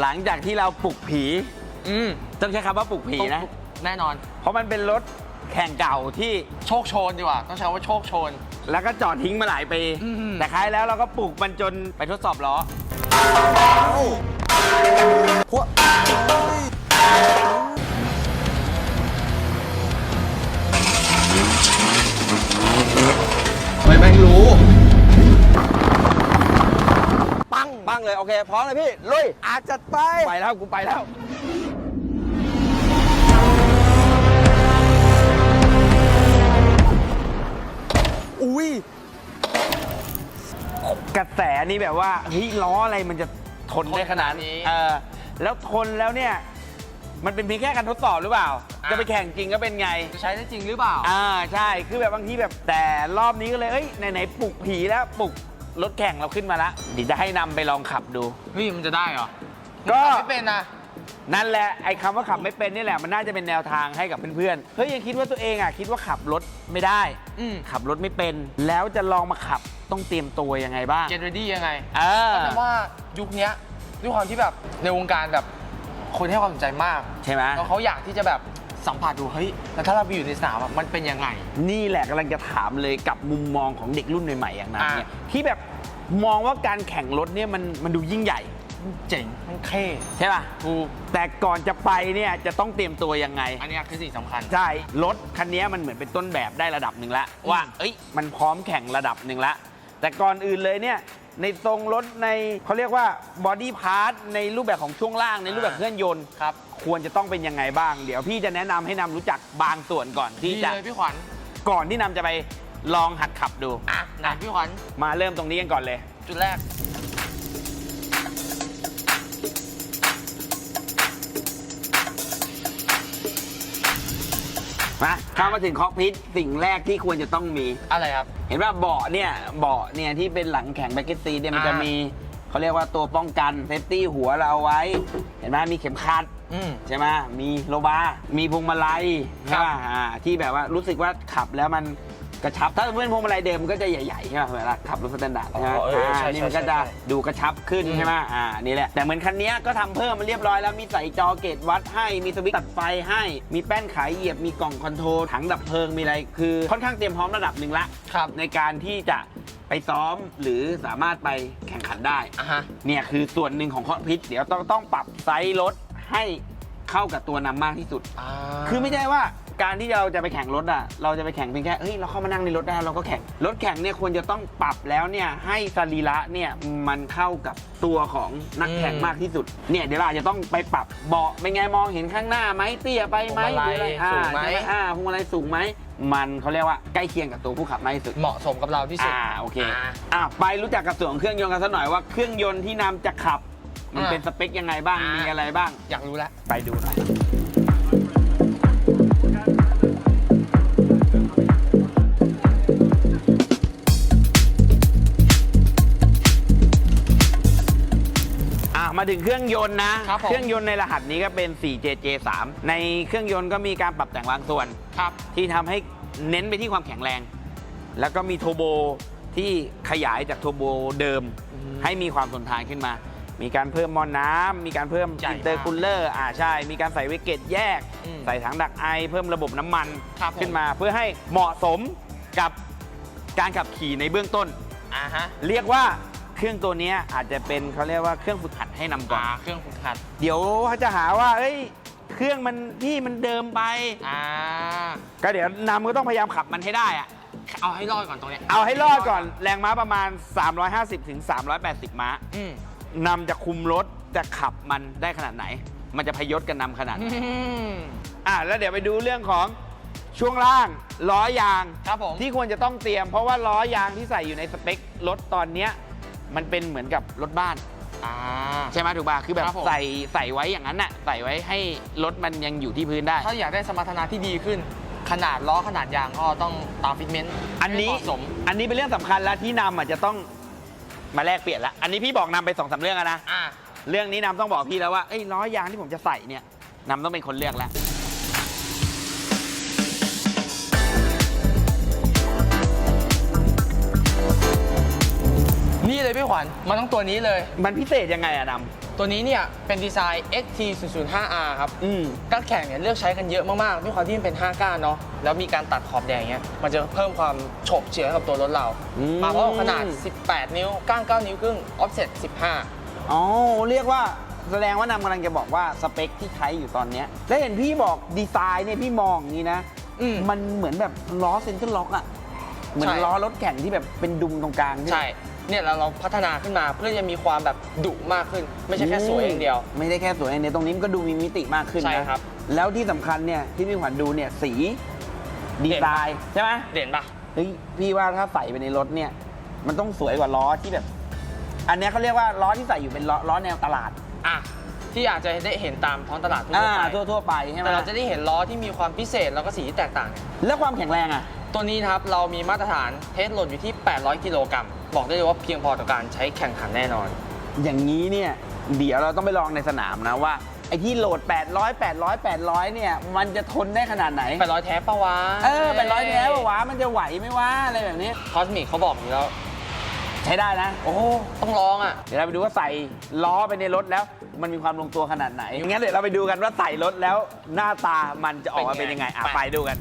หลังจากที่เราปลุกผี อืมต้องใช้คำว่าปลุกผีนะ แน่นอน เพราะมันเป็นรถแข่งเก่าที่โชคโชนดีกว่าต้องใช้คำว่าโชคโชน แล้วก็จอดทิ้งมาหลายปี อืม แต่คล้ายแล้วเราก็ปลุกมันจนไปทดสอบล้อ พวก โอเค พร้อมเลยพี่ ลุย อาจจัดไป ไปแล้ว กูไปแล้วอุ้ยกระแสนี่แบบว่าเฮ้ยล้ออะไรมันจะทนได้ขนาดนขนาดนี้เออแล้วทนแล้วเนี่ย มันเป็นเพียงแค่การทดสอบหรือเปล่า จะไปแข่งจริงก็เป็นไง จะใช้ได้จริงหรือเปล่า อ่าใช่ คือแบบบางทีแบบแต่รอบนี้ก็เลย เอ้ยไหนๆปลุกผีแล้วปลุก รถแข่งเราขึ้นมาละเดี๋ยวจะให้นำไปลองขับดู เฮ้ยมันจะได้เหรอก็ขับไม่เป็นนะ นั่นแหละไอ้คำว่าขับไม่เป็นนี่แหละมันน่าจะเป็นแนวทางให้กับเพื่อนๆ เฮ้ยยังคิดว่าตัวเองอะคิดว่าขับรถไม่ได้ อืม ขับรถไม่เป็น แล้วจะลองมาขับต้องเตรียมตัวยังไงบ้าง get ready ยังไงเออ แต่ว่ายุคเนี้ยด้วยความที่แบบในวงการแบบคนให้ความสนใจมากใช่ไหม แล้วเขาอยากที่จะแบบ สัมผัสดูเฮ้ยแล้วถ้าเราไปอยู่ในสนามอะมันเป็นยังไง นี่แหละกำลังจะถามเลยกับมุมมองของเด็กรุ่นใหม่ๆอย่างนั้นอะเนี่ยที่แบบมองว่าการแข่งรถเนี่ยมันมันดูยิ่งใหญ่เจ๋งมันเท่ใช่ป่ะถูกแต่ก่อนจะไปเนี่ยจะต้องเตรียมตัวยังไง อันเนี้ยคือสิ่งสำคัญ ใช่ รถคันนี้มันเหมือนเป็นต้นแบบได้ระดับหนึ่งแล้วว่า เอ้ย มันพร้อมแข่งระดับหนึ่งแล้วแต่ก่อนอื่นเลยเนี่ย ในทรงรถในเขาเรียกว่าบอดี้พาร์ทในรูปแบบของช่วงล่างในรูปแบบเครื่องยนต์ครับ ควรจะต้องเป็นยังไงบ้าง เดี๋ยวพี่จะแนะนำให้นำรู้จักบางส่วนก่อนที่ดีจะเลยพี่ขวัญก่อนที่นำจะไปลองหัดขับดู อะไหนพี่ขวัญมาเริ่มตรงนี้กันก่อนเลย จุดแรก มาเข้ามาถึงคอกพิทสิ่งแรกที่ควรจะต้องมี อะไรครับ เห็นว่าเบาะเนี่ยเบาะเนี่ยที่เป็นหลังแข่งแบ็กเก็ตซีเนี่ยมันจะอ่ามีมีเขาเรียกว่าตัวป้องกันเซฟตี้หัวเราเอาไว้ เห็นไหมมีเข็มขัดอืม ใช่ไหมมีโลบาร์มีพวงมาลัยครัใช่บป่ะอ่าที่แบบว่ารู้สึกว่าขับแล้วมัน กระชับ ถ้าเป็นพวงมาลัยเดิมมันก็จะใหญ่ๆใช่ไหมเวลาขับรถสแตนดาร์ดใช่ไหมอ๋อเออใช่อ่านี่มันใช่ก็จะใช่ดูกระชับขึ้นอืม ใช่ไหมอ่านี่แหละแต่เหมือนคันนี้ก็ทำเพิ่มมาเรียบร้อยแล้วมีใส่จอเกตวัดให้มีสวิตช์ตัดไฟให้ มีแป้นขายเหยียบมีกล่องคอนโทรลถังดับเพลิงมีอะไรคือ ค่อนข้างเตรียมพร้อมระดับหนึ่งละ ครับในการที่จะไปซ้อมหรือสามารถไปแข่งขันได้ อะฮะ เนี่ยคือส่วนหนึ่งของคอกพิทเดี๋ยวต้องต้องปรับไซส์รถให้ เข้ากับตัวนำมากที่สุดอ่าคือไม่ใช่ว่าการที่เราจะไปแข่งรถอะ เราจะไปแข่งเพียงแค่เฮ้ยเราเข้ามานั่งในรถได้เราก็แข่ง รถแข่งเนี่ยควรจะต้องปรับแล้วเนี่ยให้สรีระเนี่ยมันเข้ากับตัวของนักแข่งมากที่สุด เนี่ยเดี๋ยวเราอาจจะต้องไปปรับเบาะเป็นไงมองเห็นข้างหน้าไหมเตี้ยไปไหมพวงมาลัยหรืออะไรอ่าสูงไหม ใช่อ่าพวงมาลัยสูงไหมมันเขาเรียกว่าใกล้เคียงกับตัวผู้ขับมากที่สุด เหมาะสมกับเราที่สุด อ่าโอเคอ่า อะไปรู้จักกับส่วนของเครื่องยนต์กันสักหน่อยว่าเครื่องยนต์ที่นำจะขับ มันอ่าเป็นสเปคยังไงบ้างอ่ามีมีอะไรบ้าง อยากรู้แล้ว ไปดูหน่อย อะ มาถึงเครื่องยนต์นะ ครับผม เครื่องยนต์ในรหัสนี้ก็เป็น 4JJ3 ในเครื่องยนต์ก็มีการปรับแต่งบางส่วน ครับ ที่ทำให้เน้นไปที่ความแข็งแรง แล้วก็มีโทโบที่ขยายจากโทโบเดิมอืมให้มีความทนทานขึ้นมา มีการเพิ่มมอน้ำมีการเพิ่มใหญ่อินเตอร์คูลเลอร์อ่าใช่ มีการใส่เวกเกตแยก อืมใส่ถังดักไอ เพิ่มระบบน้ำมันครับผม ขึ้นมาเพื่อให้เหมาะสมกับการขับขี่ในเบื้องต้น อ่าฮะเรียกว่าเครื่องตัวเนี้ยอาจจะเป็นเขาเรียกว่าเครื่องฝึกหัดให้นำก่อนอ่าเครื่องฝึกหัดเดี๋ยวเขาจะหาว่าเอ้ยเครื่องมันพี่มันเดิมไป อ่าก็เดี๋ยวนำก็ต้องพยายามขับมันให้ได้อะเอาให้รอดก่อนตรงเนี้ยเอาให้รอดก่อนแรงม้าประมาณ 350ถึง380 ม้า อืม นำจะคุมรถจะขับมันได้ขนาดไหน มันจะพยศกันนำขนาดไหนอืมอะแล้วเดี๋ยวไปดูเรื่องของช่วงล่างล้อยางครับผมที่ควรจะต้องเตรียม เพราะว่าล้อยางที่ใส่อยู่ในสเปครถตอนเนี้ยมันเป็นเหมือนกับรถบ้าน อ่า ใช่ไหมถูกป่ะคือแบบครับผม ใส่ใส่ไว้อย่างนั้นน่ะใส่ไว้ให้รถมันยังอยู่ที่พื้นได้ ถ้าอยากได้สมรรถนะที่ดีขึ้น ขนาดล้อขนาดยางก็ต้องตามฟิตเมนต์อันนี้ให้เหมาะสม อันนี้เป็นเรื่องสำคัญแล้วที่นำอะจะต้อง มาแลกเปลี่ยนละอันนี้พี่บอกนำไปสองสามเรื่องแล้วนะ อ่าเรื่องนี้นำต้องบอกพี่แล้วว่าเอ้ยล้อยางที่ผมจะใส่เนี่ยนำต้องเป็นคนเลือกแล้ว พี่ขวัญมันต้องตัวนี้เลย มันพิเศษยังไงอะนตัวนี้เนี่ยเป็นดีไซน์ XT 0 0 5 R ครับอืม นักแข่งเนี่ยเลือกใช้กันเยอะมากๆด้วยความที่มันเป็น 5 ก้านเนาะแล้วมีการตัดขอบแดงเงี้ยมันจะเพิ่มความโฉบเฉี่ยวให้กับตัวรถเรา อืม มาพร้อมกับขนาด 18 นิ้วก้าน9นิ้วครึ่ง offset 15 อ๋อ เรียกว่าแสดงว่านำกำลังจะบอกว่าสเปคที่ใช้อยู่ตอนเนี้ยแล้วเห็นพี่บอกดีไซน์เนี่ยพี่มองอย่างนี้นะอืมมันเหมือนแบบล้อเซนเตอร์ล็อกอะเหมือนใช่ ล้อรถแข่งที่แบบเป็นดุมตรงกลางใช่ เนี่ยเราเราพัฒนาขึ้นมาเพื่อจะมีความแบบดุมากขึ้น ไม่ใช่แค่สวยอย่างเดียว ไม่ได้แค่สวยอย่างเดียวตรงนี้มันก็ดูมีมิติมากขึ้นนะใช่ครับแล้วที่สำคัญเนี่ยที่พี่ขวัญดูเนี่ยสีดีไซน์ใช่ไหมเด่นปะเฮ้ยพี่ว่าถ้าใส่ไปในรถเนี่ย มันต้องสวยกว่าล้อที่แบบ อันเนี้ยเขาเรียกว่าล้อที่ใส่อยู่เป็นล้อล้อแนวตลาดอะที่อาจจะได้เห็นตามท้องตลาดทั่วอ่าไปทั่วทั่วๆไปใช่ไหมแต่เราจะได้เห็นล้อที่มีความพิเศษแล้วก็สีที่แตกต่างเนี่ยแล้วความแข็งแรงอะ ตัวนี้นะครับเรามีมาตรฐานเทสโหลดอยู่ที่ 800 กิโลกรัมบอกได้เลยว่าเพียงพอต่อการใช้แข่งขันแน่นอน อย่างนี้เนี่ยเดี๋ยวเราต้องไปลองในสนามนะว่าไอ้ที่โหลด 800 800 800 เนี่ย มันจะทนได้ขนาดไหน 800 แท้ปะวะเออ800 แท้ปะวะ มันจะไหวไหมวะ อะไรแบบนี้คอสมิกเขาบอกอยู่แล้ว ใช้ได้นะ โอ้ต้องลองอะ เดี๋ยวเราไปดูว่าใส่ล้อไปในรถแล้ว มันมีความลงตัวขนาดไหนงั้นเดี๋ยวเราไปดูกันว่าใส่รถแล้วหน้าตามันจะออกมาเป็นยังไงอะไปไปดูกัน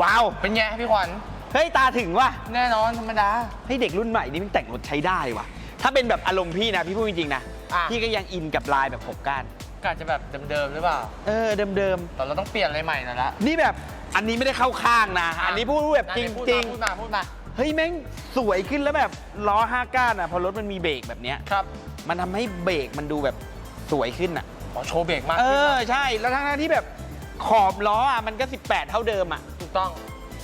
ว้าว เป็นไงพี่ขวัญเฮ้ย ตาถึงว่ะแน่นอนธรรมดาเฮ้ยเด็กรุ่นใหม่นี่มันแต่งรถใช้ได้ว่ะ ถ้าเป็นแบบอารมณ์พี่นะ พี่พูดจริงๆนะ อะ พี่ก็ยังอินกับลายแบบหกก้านก็อาจจะแบบเดิมๆหรือเปล่า เออเดิมแต่เราต้องเปลี่ยนอะไรใหม่หน่อยละๆ นี่แบบอันนี้ไม่ได้เข้าข้างนะ อันนี้พูดแบบจพูดริมาง พูดมาพูดมาๆ เฮ้ยแม่งสวยขึ้นแล้วแบบล้อห้าก้านอะพอรถมันมีเบรกแบบเนี้ย ครับมันทำให้เบรกมันดูแบบสวยขึ้นอะ ขอโชว์เบรกมากเอขึ้นอ นะใช่ แล้วทั้งๆที่แบบขอบล้ออะมันก็ 18 เท่าเดิมอะถูก ต้อง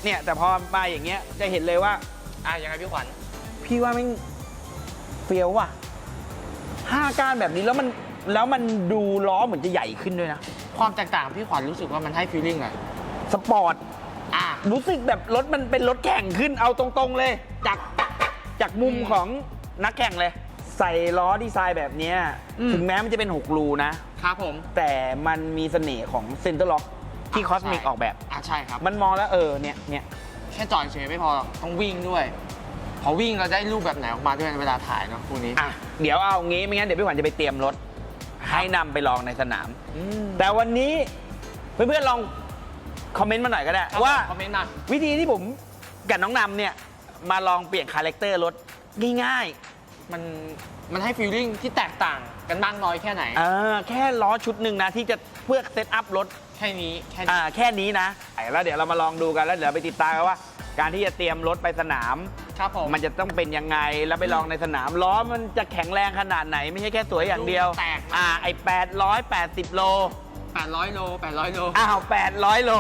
เนี่ยแต่พอมาอย่างเงี้ยจะเห็นเลยว่า อะยังไงพี่ขวัญพี่ว่าแม่งเฟี้ยวว่ะห้าก้านแบบนี้แล้วมันแล้วมันดูล้อเหมือนจะใหญ่ขึ้นด้วยนะ ความแตกต่างพี่ขวัญรู้สึกว่ามันให้ฟีลลิ่งอะสปอร์ต อะ รู้สึกแบบรถมันเป็นรถแข่งขึ้นเอาตรงๆเลย จากจากมุมอืมของนักแข่งเลย ใส่ล้อดีไซน์แบบเนี้ยอืม ถึงแม้มันจะเป็น 6 รูนะ ครับผม แต่มันมีเสน่ห์ของเซนเตอร์ล็อก ที่คอสมิกใช่ออกแบบ อะใช่ครับ มันมองแล้วเออเนี่ยเนี่ยแค่จอดเฉยไม่พอหรอกต้องวิ่งด้วย พอวิ่งเราได้รูปแบบไหนออกมาด้วยเวลาถ่ายเนาะคู่นี้ อะเดี๋ยวเอางี้ไม่งั้นเดี๋ยวพี่ขวัญจะไปเตรียมรถ ให้นำไปลองในสนาม อืม แต่วันนี้เพื่อนๆลองคอมเมนต์มาหน่อยก็ได้ ครับว่าคอมเมนต์มาวิธีที่ผมกับน้องนำเนี่ยมาลองเปลี่ยนคาแรคเตอร์รถง่ายมันมันให้ฟีลลิ่งที่แตกต่าง กันบ้างน้อยแค่ไหนๆเออแค่ล้อชุดหนึ่งนะที่จะเพื่อเซตอัพรถแค่นี้แค่นี้อ่าแค่นี้นะแล้วเดี๋ยวเรามาลองดูกันแล้วเดี๋ยวไปติดตามกันว่า การที่จะเตรียมรถไปสนาม ครับผมมันจะต้องเป็นยังไงแล้วไปลองในสนามล้อมันจะแข็งแรงขนาดไหน ไม่ใช่แค่สวยอย่างเดียว แตก อ่าไอ880 โล 800 โล 800 โล อ้าว 800 โล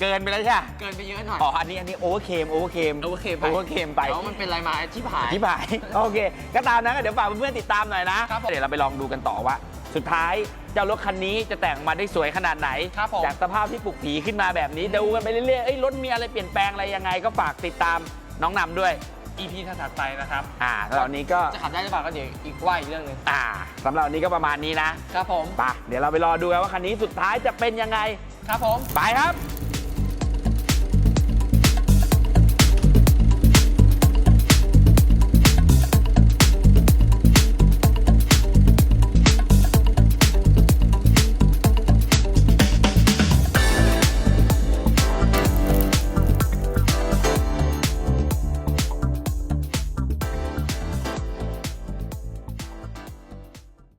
เกินไปแล้วใช่ไหมเกินไปเยอะหน่อย อ๋อ อันนี้อันนี้โอเวอร์เคมโอเวอร์เคมโอเวอร์เคมไปโอเวอร์เคมไปแล้วมันเป็นอะไรมาที่ผายที่ผ่ายโอเค ก็ตามนั้นก็เดี๋ยวฝากเพื่อนๆติดตามหน่อยนะครับผมเดี๋ยวเราไปลองดูกันต่อว่า สุดท้ายเจ้ารถคันนี้จะแต่งมาได้สวยขนาดไหนครับผมจากสภาพที่ปลุกผีขึ้นมาแบบนี้ดูกันไปเรื่อยๆเอ้ยรถมีอะไรเปลี่ยนแปลงอะไรยังไงก็ฝากติดตามน้องนำด้วย EP ถัดๆไปนะครับอ่าสำหรับวันนี้ก็จะขับได้หรือเปล่าก็เดี๋ยวอีกว่าอีกเรื่องหนึ่งอ่าสำหรับวันนี้ก็ประมาณนี้นะครับผม ไปเดี๋ยวเราไปรอดูกันว่าคันนี้สุดท้ายจะเป็นยังไง ครับผม ไปครับ